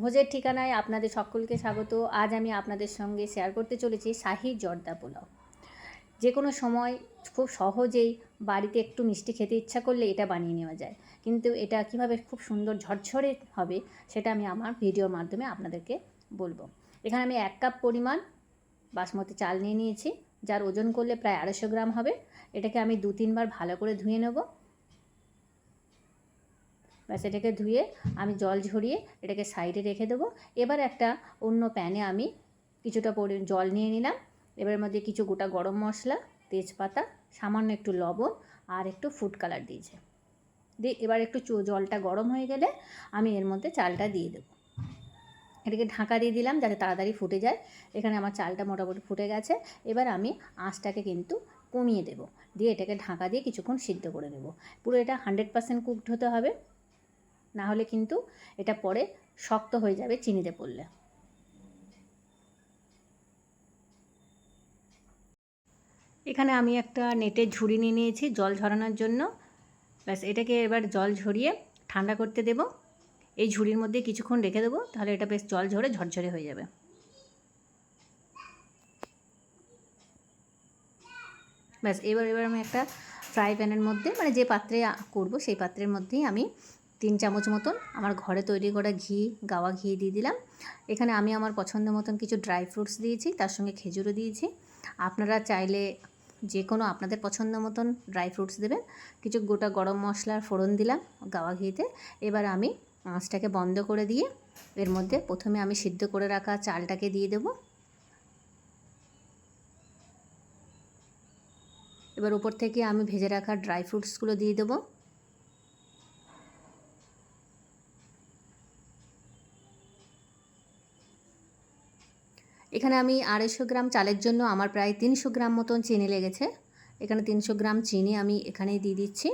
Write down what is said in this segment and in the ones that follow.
ভোজের ঠিকানায় আপনাদের সকলকে স্বাগত। আজ আমি আপনাদের সঙ্গে শেয়ার করতে চলেছি শাহি জর্দা পোলাও। যে কোনো সময় খুব সহজেই বাড়িতে একটু মিষ্টি খেতে ইচ্ছা করলে এটা বানিয়ে নেওয়া যায়। কিন্তু এটা কীভাবে খুব সুন্দর ঝরঝরে হবে সেটা আমি আমার ভিডিওর মাধ্যমে আপনাদেরকে বলব। এখানে আমি এক কাপ পরিমাণ বাসমতি চাল নিয়ে নিয়েছি, যার ওজন করলে প্রায় আড়াইশো গ্রাম হবে। এটাকে আমি দু তিনবার ভালো করে ধুয়ে নেব। ব্যাস এটাকে ধুয়ে আমি জল ঝরিয়ে এটাকে সাইডে রেখে দেবো। এবার একটা অন্য প্যানে আমি কিছুটা পরি, জল নিয়ে নিলাম। এবারের মধ্যে কিছু গোটা গরম মশলা, তেজপাতা, সামান্য একটু লবণ আর একটু ফুড কালার দিয়েছে। দিয়ে এবার একটু জলটা গরম হয়ে গেলে আমি এর মধ্যে চালটা দিয়ে দেবো। এটাকে ঢাকা দিয়ে দিলাম যাতে তাড়াতাড়ি ফুটে যায়। এখানে আমার চালটা মোটামুটি ফুটে গেছে। এবার আমি আঁচটাকে কিন্তু কমিয়ে দেবো। দিয়ে এটাকে ঢাকা দিয়ে কিছুক্ষণ সিদ্ধ করে নেব। পুরো এটা হান্ড্রেড পার্সেন্ট কুকড হতে হবে। না হলে কিন্তু এটা পরে শক্ত হয়ে যাবে চিনিতে পড়লে। এখানে আমি একটা নেটের ঝুড়ি নিয়ে নিয়েছি জল ঝরানোর জন্য। ব্যাস, এটাকে এবার জল ঝরিয়ে ঠান্ডা করতে দেব। এই ঝুড়ির মধ্যে কিছুক্ষণ রেখে দেবো, তাহলে এটা বেশ জল ঝরে ঝরঝরে হয়ে যাবে। ব্যাস, এবার এবার আমি একটা ফ্রাই প্যানের মধ্যে মানে যে পাত্রে করব সেই পাত্রের মধ্যেই আমি তিন চামচ মতন আমার ঘরে তৈরি করা ঘি, গাওয়া ঘি দিয়ে দিলাম। এখানে আমি আমার পছন্দ মতন কিছু ড্রাই ফ্রুটস দিয়েছি, তার সঙ্গে খেজুরও দিয়েছি। আপনারা চাইলে যে কোনো আপনাদের পছন্দ মতন ড্রাই ফ্রুটস দেবেন। কিছু গোটা গরম মশলার ফোড়ন দিলাম গাওয়া ঘিতে। এবার আমি আঁচটাকে বন্ধ করে দিয়ে এর মধ্যে প্রথমে আমি সিদ্ধ করে রাখা চালটাকে দিয়ে দেবো। এবার উপর থেকে আমি ভেজে রাখা ড্রাই ফ্রুটসগুলো দিয়ে দেবো। এখানে আমি আড়াইশো গ্রাম চালের জন্য আমার প্রায় তিনশো গ্রাম মতন চিনি লেগেছে। এখানে তিনশো গ্রাম চিনি আমি এখানেই দিয়ে দিচ্ছি।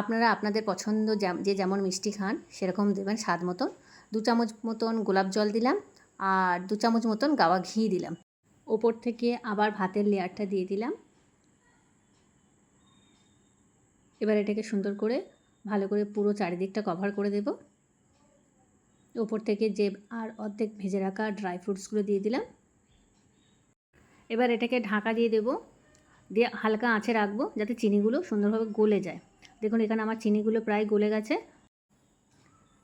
আপনারা আপনাদের পছন্দ যে যেমন মিষ্টি খান, সেরকম দেবেন স্বাদ মতন। দু চামচ মতন গোলাপ জল দিলাম আর দু চামচ মতন গাওয়া ঘি দিলাম। ওপর থেকে আবার ভাতের লেয়ারটা দিয়ে দিলাম। এবার এটাকে সুন্দর করে, ভালো করে পুরো চারিদিকটা কভার করে দেব। ওপর থেকে যে আর অর্ধেক ভেজে রাখা ড্রাই ফ্রুটসগুলো দিয়ে দিলাম। এবার এটাকে ঢাকা দিয়ে দেবো। দিয়ে হালকা আঁচে রাখব যাতে চিনিগুলো সুন্দরভাবে গলে যায়। দেখুন, এখানে আমার চিনিগুলো প্রায় গলে গেছে।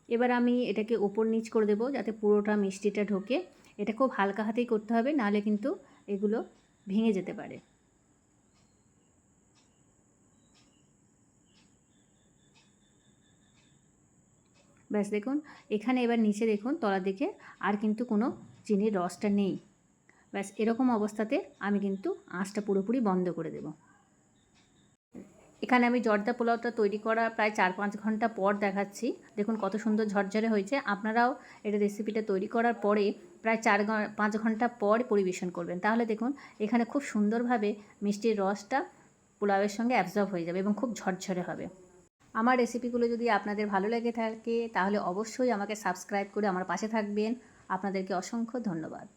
এবার আমি এটাকে ওপর নিচ করে দেবো যাতে পুরোটা মিষ্টিটা ঢোকে। এটা খুব হালকা হাতেই করতে হবে, নাহলে কিন্তু এগুলো ভেঙে যেতে পারে। ব্যাস দেখুন, এখানে এবার নিচে দেখুন, তলার দিকে আর কিন্তু কোনো চিনির রসটা নেই। ব্যাস এরকম অবস্থাতে আমি কিন্তু আঁচটা পুরোপুরি বন্ধ করে দেব। এখানে আমি জর্দা পোলাওটা তৈরি করা প্রায় চার পাঁচ ঘণ্টা পর দেখাচ্ছি। দেখুন কত সুন্দর ঝরঝরে হয়েছে। আপনারাও এটা রেসিপিটা তৈরি করার পরে প্রায় চার পাঁচ ঘণ্টা পর পরিবেশন করবেন। তাহলে দেখুন, এখানে খুব সুন্দরভাবে মিষ্টির রসটা পোলাওয়ের সঙ্গে অ্যাবজর্ব হয়ে যাবে এবং খুব ঝরঝরে হবে। আমার রেসিপিগুলো যদি আপনাদের ভালো লেগে থাকে, তাহলে অবশ্যই আমাকে সাবস্ক্রাইব করে আমার পাশে থাকবেন। আপনাদেরকে অসংখ্য ধন্যবাদ।